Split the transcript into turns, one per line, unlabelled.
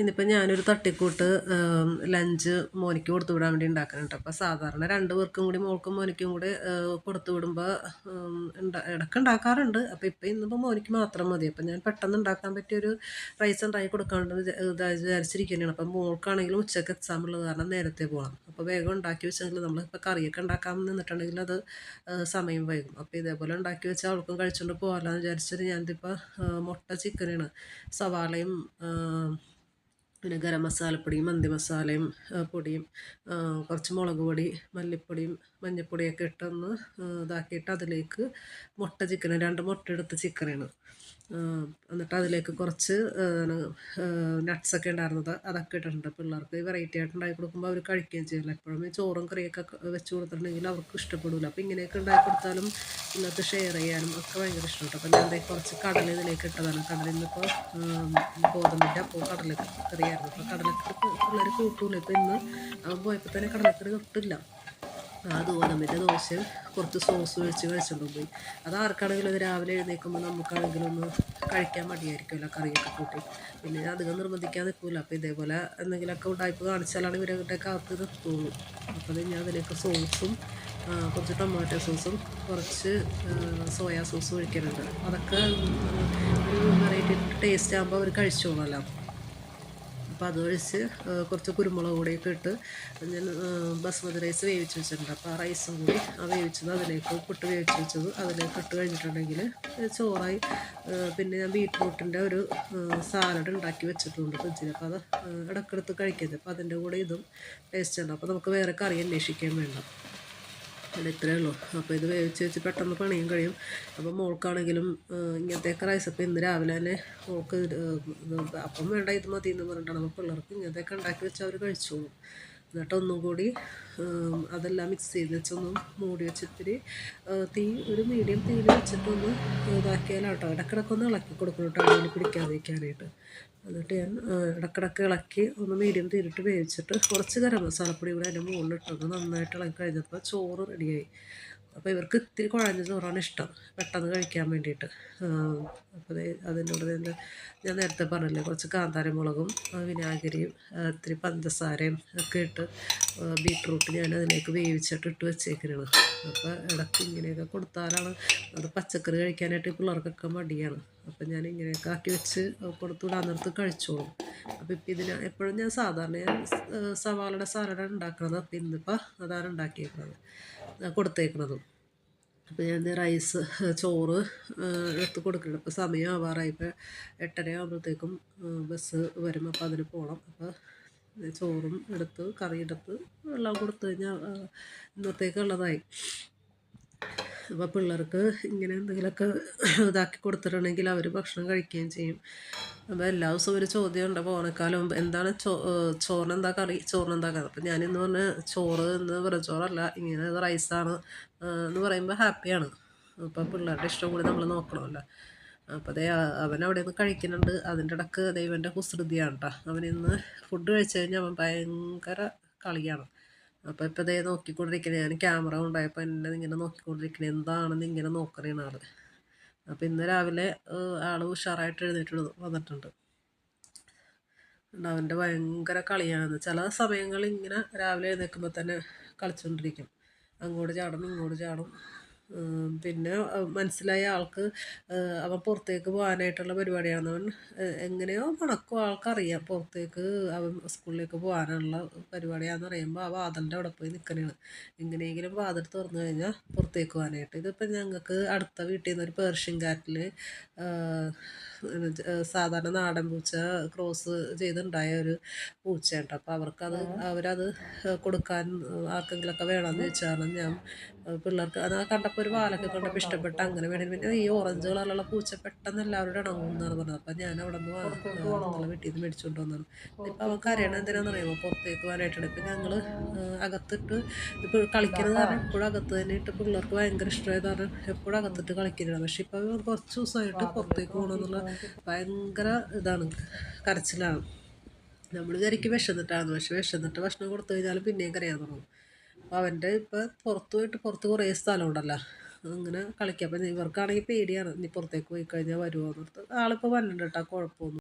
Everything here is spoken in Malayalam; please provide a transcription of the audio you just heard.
ഇന്നിപ്പോൾ ഞാനൊരു തട്ടിക്കൂട്ട് ലഞ്ച് മോനിക്ക് കൊടുത്തു വിടാൻ വേണ്ടി ഉണ്ടാക്കുന്നുണ്ട് അപ്പോൾ സാധാരണ രണ്ട് പേർക്കും കൂടി മോൾക്കും മോനിക്കും കൂടി കൊടുത്തു വിടുമ്പോൾ ഇടയ്ക്ക് ഉണ്ടാക്കാറുണ്ട് അപ്പോൾ ഇപ്പോൾ ഇന്നിപ്പോൾ മോനിക്ക് മാത്രം മതി. അപ്പോൾ ഞാൻ പെട്ടെന്ന് ഉണ്ടാക്കാൻ പറ്റിയൊരു റൈസ് ഉണ്ടാക്കി കൊടുക്കാണ്ട് വിചാരിച്ചിരിക്കുന്നതാണ് അപ്പം മോൾക്കാണെങ്കിലും ഉച്ചയ്ക്ക് എക്സാം ഉള്ളത് കാരണം നേരത്തെ പോകണം അപ്പോൾ വേഗം ഉണ്ടാക്കി വെച്ചെങ്കിൽ നമ്മളിപ്പോൾ കറിയൊക്കെ ഉണ്ടാക്കാൻ നിന്നിട്ടുണ്ടെങ്കിൽ അത് സമയം വൈകും. അപ്പോൾ ഇതേപോലെ ഉണ്ടാക്കി വെച്ചാൽ അവൾക്കും കഴിച്ചുകൊണ്ട് പോകാമെന്ന് വിചാരിച്ചിട്ട് ഞാനിതിപ്പോൾ മുട്ട ചിക്കനാണ് സവാളയും പിന്നെ ഗരം മസാലപ്പൊടിയും മന്തി മസാലയും പൊടിയും കുറച്ച് മുളക് പൊടി മല്ലിപ്പൊടിയും മഞ്ഞൾപ്പൊടിയൊക്കെ ഇട്ടൊന്ന് ഇതാക്കിയിട്ട് അതിലേക്ക് മുട്ട ചിക്കൻ രണ്ട് മുട്ട എടുത്ത് ചിക്കനാണ്. എന്നിട്ട് അതിലേക്ക് കുറച്ച് നട്ട്സൊക്കെ ഉണ്ടായിരുന്നത് അതൊക്കെ ഇട്ടിട്ടുണ്ട് പിള്ളേർക്ക്. വെറൈറ്റി ആയിട്ട് ഉണ്ടാക്കി കൊടുക്കുമ്പോൾ അവർ കഴിക്കുകയും ചെയ്യില്ല. എപ്പോഴും ചോറും കറിയൊക്കെ വെച്ച് കൊടുത്തിട്ടുണ്ടെങ്കിൽ അവർക്ക് ഇഷ്ടപ്പെടില്ല അപ്പോൾ ഇങ്ങനെയൊക്കെ ഉണ്ടാക്കി കൊടുത്താലും ഇന്നത്തെ ഷെയർ ചെയ്യാനും ഒക്കെ ഭയങ്കര ഇഷ്ടപ്പെട്ടു അപ്പോൾ ഞാൻ കുറച്ച് കടല ഇതിലേക്ക് ഇട്ടതാണ്. കടലിൽ നിന്നിപ്പോൾ ഗോതമ്പിന്റെ അപ്പോൾ കടലക്കറിയായിരുന്നു അപ്പോൾ കടലക്കറി പിള്ളേർ കൂട്ടൂല. ഇപ്പോൾ ഇന്ന് പോയപ്പോൾ തന്നെ കടലക്കറി തൊട്ടില്ല. ആ ഗോതമ്പിന്റെ ദോശ കുറച്ച് സോസ് ഒഴിച്ച് കഴിച്ചുകൊണ്ട് പോയി അത് ആർക്കാണെങ്കിലും അത് രാവിലെ എഴുന്നേൽക്കുമ്പോൾ നമുക്കാണെങ്കിലും ഒന്ന് കഴിക്കാൻ മടിയായിരിക്കുമല്ലോ കറിയൊക്കെ കൂട്ടി. പിന്നെ അധികം നിർബന്ധിക്കാൻ നിൽക്കില്ല അപ്പോൾ ഇതേപോലെ എന്തെങ്കിലുമൊക്കെ ഉണ്ടായി കാണിച്ചാലാണ് ഇവരുടെ കാത്ത് നിർത്തുള്ളൂ അപ്പോൾ ഞാൻ അതിലേക്ക് സോസും കുറച്ച് ടൊമാറ്റോ സോസും കുറച്ച് സോയാ സോസും ഒഴിക്കുന്നുണ്ട് അതൊക്കെ ഒരു വെറൈറ്റി ടേസ്റ്റ് ആകുമ്പോൾ അവർ കഴിച്ചോളല്ലോ അപ്പോൾ അത് ഒഴിച്ച് കുറച്ച് കുരുമുളക് കൂടിയൊക്കെ ഇട്ട് ഞാൻ ബസ്മതി റൈസ് വേവിച്ച് വെച്ചിട്ടുണ്ട്. അപ്പോൾ ആ റൈസും കൂടി ആ വേവിച്ചത് അതിലേക്ക് പുട്ട് വേവിച്ച് വെച്ചത് അതിലേക്ക് ഇട്ട് കഴിഞ്ഞിട്ടുണ്ടെങ്കിൽ ചോറായി പിന്നെ ഞാൻ ബീറ്റ്റൂട്ടിന്റെ ഒരു സാലഡ് ഉണ്ടാക്കി വെച്ചിട്ടുണ്ട് ഫ്രിഡ്ജിൽ. അപ്പോൾ അത് ഇടയ്ക്കെടുത്ത് കഴിക്കുന്നത് അപ്പോൾ അതിന്റെ കൂടെ ഇതും ടേസ്റ്റ് ഉണ്ട്. അപ്പോൾ നമുക്ക് വേറെ കറി അന്വേഷിക്കാൻ വേണ്ട. അല്ല ഇത്രയേ ഉള്ളൂ. അപ്പോൾ ഇത് വേവിച്ച് വെച്ച് പെട്ടെന്ന് പണിയും കഴിയും. അപ്പോൾ മോൾക്കാണെങ്കിലും ഇങ്ങനത്തെയൊക്കെ റൈസ് അപ്പോൾ ഇന്ന് രാവിലെ തന്നെ മോൾക്ക് അപ്പം വേണ്ട ഇത് മതി എന്ന് പറഞ്ഞിട്ടാണ്. അപ്പോൾ പിള്ളേർക്ക് ഇങ്ങനത്തെയൊക്കെ ഉണ്ടാക്കി വെച്ചാൽ അവർ കഴിച്ചോളും. എന്നിട്ട് ഒന്നുകൂടി അതെല്ലാം മിക്സ് ചെയ്ത് വെച്ചൊന്ന് മൂടി വെച്ചിത്തിരി തീ ഒരു മീഡിയം തീയിൽ വെച്ചിട്ടൊന്ന് ഇതാക്കിയാലാട്ടോ ഇടക്കിടക്കൊന്ന് ഇളക്കി കൊടുക്കണം കേട്ടോ അതിൽ പിടിക്കാതിരിക്കാനായിട്ട്. എന്നിട്ട് ഞാൻ ഇടക്കിടക്ക് ഇളക്കി ഒന്ന് മീഡിയം തീരിട്ട് വേവിച്ചിട്ട് കുറച്ച് ഗരം മസാലപ്പൊടി കൂടെ അതിന്റെ മുകളിലിട്ടൊന്ന് നന്നായിട്ട് ഇളക്കി കഴിഞ്ഞപ്പോൾ ചോറ് റെഡിയായി അപ്പോൾ ഇവർക്ക് ഇത്തിരി കുഴഞ്ഞ ചോറാണ് ഇഷ്ടം. പെട്ടെന്ന് കഴിക്കാൻ വേണ്ടിയിട്ട്. അപ്പോൾ അതിനോട് തന്നെ ഞാൻ നേരത്തെ പറഞ്ഞില്ലേ കുറച്ച് കാന്താരമുളകും വിനാഗിരിയും ഇത്തിരി പഞ്ചസാരയും ഒക്കെ ഇട്ട് ബീട്രൂട്ട് ഞാൻ അതിലേക്ക് വേവിച്ചിട്ട് ഇട്ട് വെച്ചേക്കുന്നതാണ് അപ്പോൾ ഇടയ്ക്ക് ഇങ്ങനെയൊക്കെ കൊടുത്താലാണ് അത് പച്ചക്കറി കഴിക്കാനായിട്ട് പിള്ളേർക്കൊക്കെ മടിയാണ്. അപ്പം ഞാൻ ഇങ്ങനെയൊക്കെ ആക്കി വെച്ച് കൊടുത്തു വിടാൻ കഴിച്ചോളും. അപ്പോൾ ഇപ്പം ഇതിന് എപ്പോഴും ഞാൻ സാധാരണ ഞാൻ സവാളയുടെ സാലഡ് ഉണ്ടാക്കുന്നത്. അപ്പം ഇന്നിപ്പോൾ അതാണ് ഉണ്ടാക്കിയേക്കുന്നത് കൊടുത്തേക്കുന്നതും. അപ്പോൾ ഞാൻ റൈസ് ചോറ് എടുത്ത് കൊടുക്കണം ഇപ്പോൾ സമയം ആവാറായി. ഇപ്പോൾ എട്ടര ആകുമ്പോഴത്തേക്കും ബസ് വരും. അപ്പോൾ അതിന് പോകണം. അപ്പോൾ ചോറും എടുത്ത് കറി എടുത്ത് എല്ലാം കൊടുത്തു കഴിഞ്ഞാൽ ഇന്നത്തേക്കുള്ളതായി അപ്പോൾ പിള്ളേർക്ക് ഇങ്ങനെ എന്തെങ്കിലുമൊക്കെ ഇതാക്കി കൊടുത്തിട്ടുണ്ടെങ്കിൽ അവർ ഭക്ഷണം കഴിക്കുകയും ചെയ്യും. അപ്പോൾ എല്ലാ ദിവസവും ഒരു ചോദ്യം ഉണ്ട് ഓണക്കാലം എന്താണ് ചോ ചോറിനെന്താ കറി? ചോറിനെന്താ കറി? അപ്പം ഞാനിന്ന് പറഞ്ഞ ചോറ് എന്ന് വെറുചോറല്ല ഇങ്ങനെ റൈസാണ് എന്ന് പറയുമ്പോൾ ഹാപ്പിയാണ്. അപ്പോൾ പിള്ളേരുടെ ഇഷ്ടം കൂടി നമ്മൾ നോക്കണമല്ലോ. അപ്പോൾ അതേ അവൻ അവിടെ നിന്ന് കഴിക്കുന്നുണ്ട്. അതിന്റെ ഇടയ്ക്ക് ദൈവന്റെ കുസൃതിയാണ് കേട്ടോ അവനിന്ന് ഫുഡ് കഴിച്ചു കഴിഞ്ഞാൽ അവൻ ഭയങ്കര കളിയാണ്. അപ്പോൾ ഇപ്പോൾ ഇതേ നോക്കിക്കൊണ്ടിരിക്കണേ. ഞാൻ ക്യാമറ ഉണ്ടായപ്പോൾ എന്നെ ഇങ്ങനെ നോക്കിക്കൊണ്ടിരിക്കണേ. എന്താണെന്ന് ഇങ്ങനെ നോക്കണേണ് ആൾ അപ്പോൾ ഇന്ന് രാവിലെ ആൾ ഉഷാറായിട്ട് എഴുന്നേറ്റ് വന്നിട്ടുണ്ട്. അവന്റെ ഭയങ്കര കളിയാണ് ചില സമയങ്ങളിൽ ഇങ്ങനെ രാവിലെ എഴുന്നേൽക്കുമ്പോൾ തന്നെ കളിച്ചുകൊണ്ടിരിക്കും അങ്ങോട്ട് ചാടും ഇങ്ങോട്ട് ചാടും. പിന്നെ മനസ്സിലായ ആൾക്ക് അവൻ പുറത്തേക്ക് പോകാനായിട്ടുള്ള പരിപാടിയാണ് അവൻ എങ്ങനെയോ മണക്കും ആൾക്കറിയാം പുറത്തേക്ക് അവൻ സ്കൂളിലേക്ക് പോകാനുള്ള പരിപാടിയാണെന്ന് അറിയുമ്പോൾ ആ വാതിലിന്റെ അവിടെ പോയി നിൽക്കണേണ് എങ്ങനെയെങ്കിലും വാതിൽ തുറന്നു കഴിഞ്ഞാൽ പുറത്തേക്ക് പോകാനായിട്ട്. ഇതിപ്പോൾ ഞങ്ങൾക്ക് അടുത്ത വീട്ടിൽ നിന്ന് ഒരു പേർഷ്യൻ കാറ്റിൽ സാധാരണ നാടൻ പൂച്ച ക്രോസ് ചെയ്തുണ്ടായ ഒരു പൂച്ചയുണ്ട്. അപ്പോൾ അവർക്കത് അവരത് കൊടുക്കാൻ ആർക്കെങ്കിലുമൊക്കെ വേണമെന്ന് വെച്ചാണ് ഞാൻ പിള്ളേർക്ക് അത് കണ്ടപ്പോൾ ഒരു വാലൊക്കെ കണ്ടപ്പോൾ ഇഷ്ടപ്പെട്ട് അങ്ങനെ വേണേൽ പിന്നെ ഈ ഓറഞ്ച് കളറിലുള്ള പൂച്ച പെട്ടെന്ന് എല്ലാവരും ഇണങ്ങും എന്നാണ് പറഞ്ഞത്. അപ്പം ഞാൻ അവിടെ നിന്ന് നമ്മളെ വീട്ടിൽ നിന്ന് മേടിച്ചുകൊണ്ട് വന്നാണ് ഇപ്പം അവൻ കരയണ എന്തിനാണെന്ന് അറിയുമോ പുറത്തേക്ക് പോകാനായിട്ടാണ്. ഇപ്പം ഞങ്ങൾ അകത്തിട്ട് ഇപ്പോൾ കളിക്കുന്നത് കാരണം എപ്പോഴും അകത്ത് തന്നെ ഇട്ട് പിള്ളേർക്ക് ഭയങ്കര ഇഷ്ടമായത് കാരണം എപ്പോഴും അകത്തിട്ട് കളിക്കുന്നില്ല പക്ഷെ ഇപ്പം കുറച്ച് ദിവസമായിട്ട് പുറത്തേക്ക് പോകണമെന്നുള്ള ഭയങ്കര ഇതാണ് കരച്ചിലാണ്. നമ്മൾ വിചാരിക്കും വിശന്നിട്ടാണ് പക്ഷെ വിശന്നിട്ട് ഭക്ഷണം കൊടുത്തു കഴിഞ്ഞാൽ പിന്നെയും കരയാൻ തുടങ്ങും. അപ്പോൾ അവന്റെ ഇപ്പം പുറത്ത് പോയിട്ട് പുറത്ത് കുറേ സ്ഥലമുണ്ടല്ലോ. അങ്ങനെ കളിക്കാം. അപ്പം ഇവർക്കാണെങ്കിൽ പേടിയാണ് ഇനി പുറത്തേക്ക് പോയി കഴിഞ്ഞാൽ വരുമോ എന്നോർത്ത് ആളിപ്പോൾ വന്നിട്ടുണ്ട് കേട്ടോ കുഴപ്പമൊന്നും